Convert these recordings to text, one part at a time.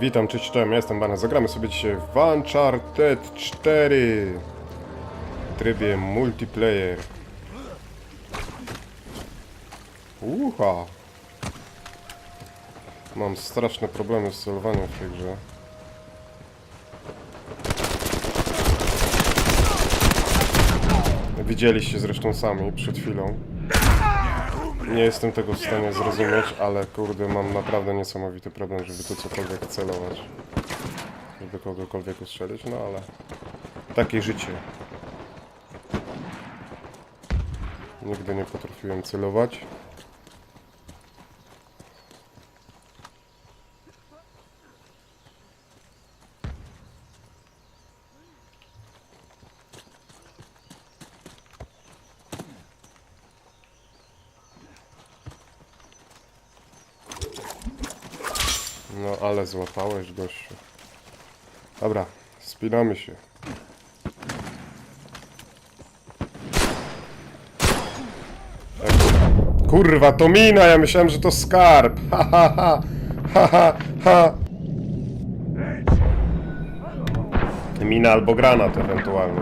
Witam, cześć, cześć, jestem Bana. Zagramy sobie dzisiaj w Uncharted 4 w trybie multiplayer. Uha! Mam straszne problemy z celowaniem w tej grze. Widzieliście zresztą sami przed chwilą. Nie jestem tego w stanie zrozumieć, ale kurde, mam naprawdę niesamowity problem, żeby tu cokolwiek celować. Żeby kogokolwiek ustrzelić, no ale... Takie życie. Nigdy nie potrafiłem celować. No ale złapałeś gościu. Dobra, spinamy się. Ej, Kurwa, to mina! Ja myślałem, że to skarb! Ha ha ha! Ha ha ha! Mina albo granat ewentualnie.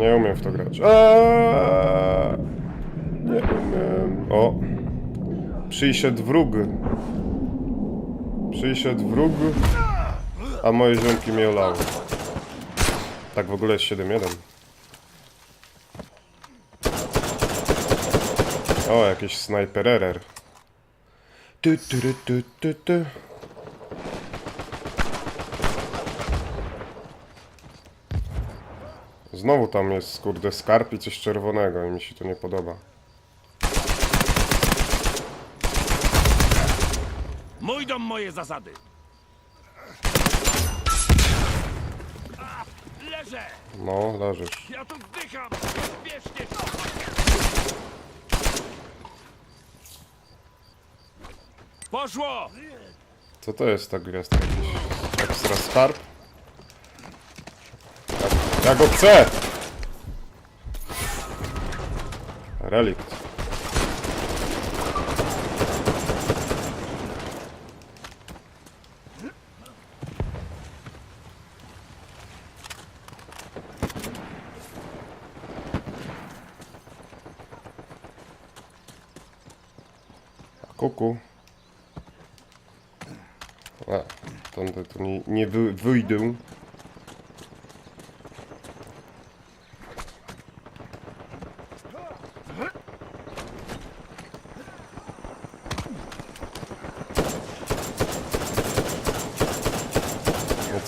Nie umiem w to grać. Eee, nie umiem. O. Przyszedł wróg. Przyszedł wróg, a moje ziomki mnie olały. Tak w ogóle jest 7-1. O, jakiś snajpererer. Tu, tu, tu, tu, tu, tu. Znowu tam jest, kurde, skarb i coś czerwonego i mi się to nie podoba. Mój dom, moje zasady. A, Leżę! No, leżysz. Ja tu wdycham! Bierzcie to! Poszło! Co to jest ta gwiazda? Jakiś ekstra skarb? Ja, go chcę! Relikt. Kuku. A, tądy tu nie, nie wy, wyjdę.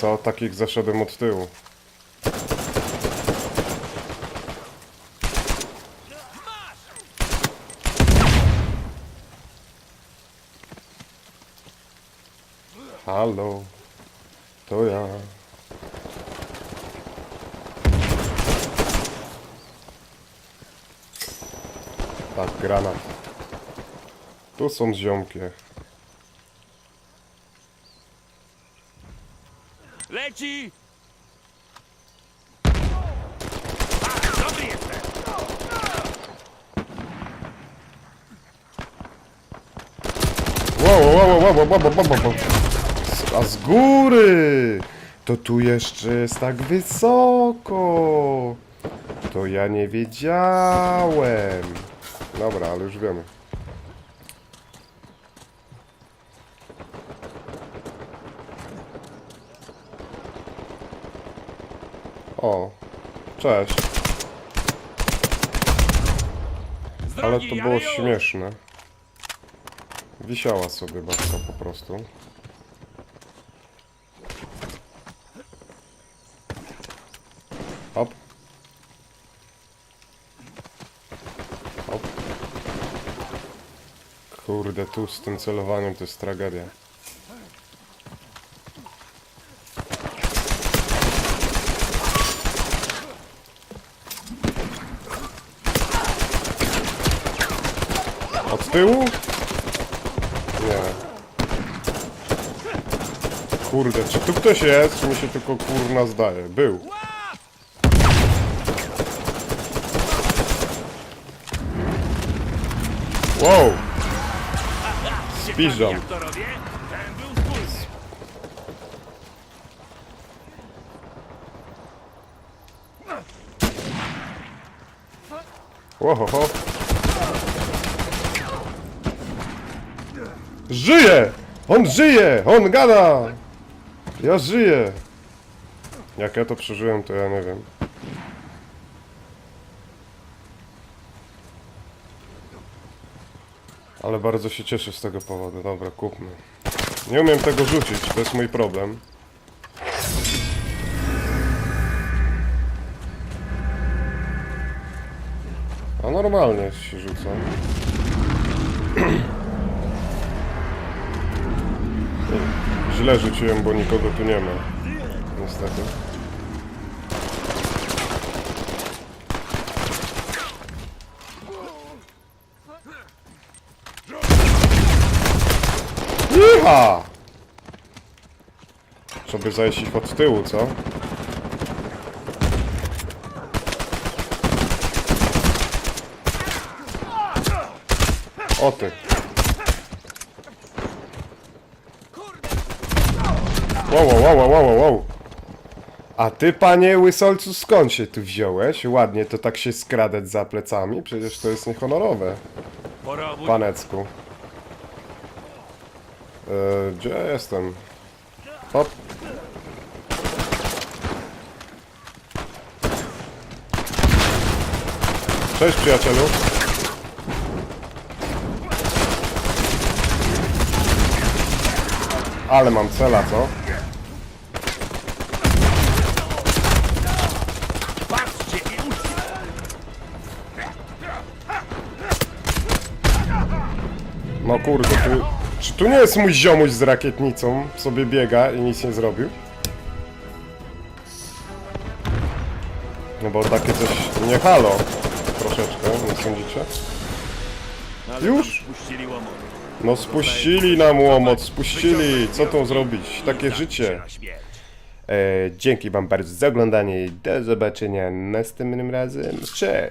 Co, takich zaszedłem od tyłu. Halo, to ja. Tak, granat. Tu są ziomki. Leci! A, dobry! Wow, wow, wow, wow, wow, wow, wow, wow, A z góry! To tu jeszcze jest tak wysoko! To ja nie wiedziałem. Dobra, ale już wiemy. O, cześć. Ale to było śmieszne. Wisiała sobie babka po prostu. Hop. Hop. Kurde, tu z tym celowaniem to jest tragedia. Tyłu? Nie. Kurde, czy tu ktoś jest? Czy mi się tylko kurna zdaje? Był. Wow! Ciekawi, Spiżdżam. jak to Żyje! On żyje! On gada! Ja żyję! Jak ja to przeżyłem, to ja nie wiem. Ale bardzo się cieszę z tego powodu. Dobra, kupmy. Nie umiem tego rzucić, to jest mój problem. A normalnie się rzuca. Źle rzuciłem, bo nikogo tu nie ma. Niestety. Iha! Trzeba by zajść ich od tyłu, co? O ty. Wow, wow, wow, wow, wow. A ty, panie łysolcu, skąd się tu wziąłeś? Ładnie to tak się skradać za plecami? Przecież to jest niehonorowe, panecku. Eee, gdzie ja jestem? Hop. Cześć, przyjacielu. Ale mam cela, co? No kurde, tu... Czy tu nie jest mój ziomuś z rakietnicą? Sobie biega i nic nie zrobił? No bo takie coś... Nie halo. Troszeczkę, nie sądzicie? Już? No spuścili nam łomot, spuścili. Co tu zrobić? Takie życie. E, dzięki wam bardzo za oglądanie i do zobaczenia następnym razem. Cześć!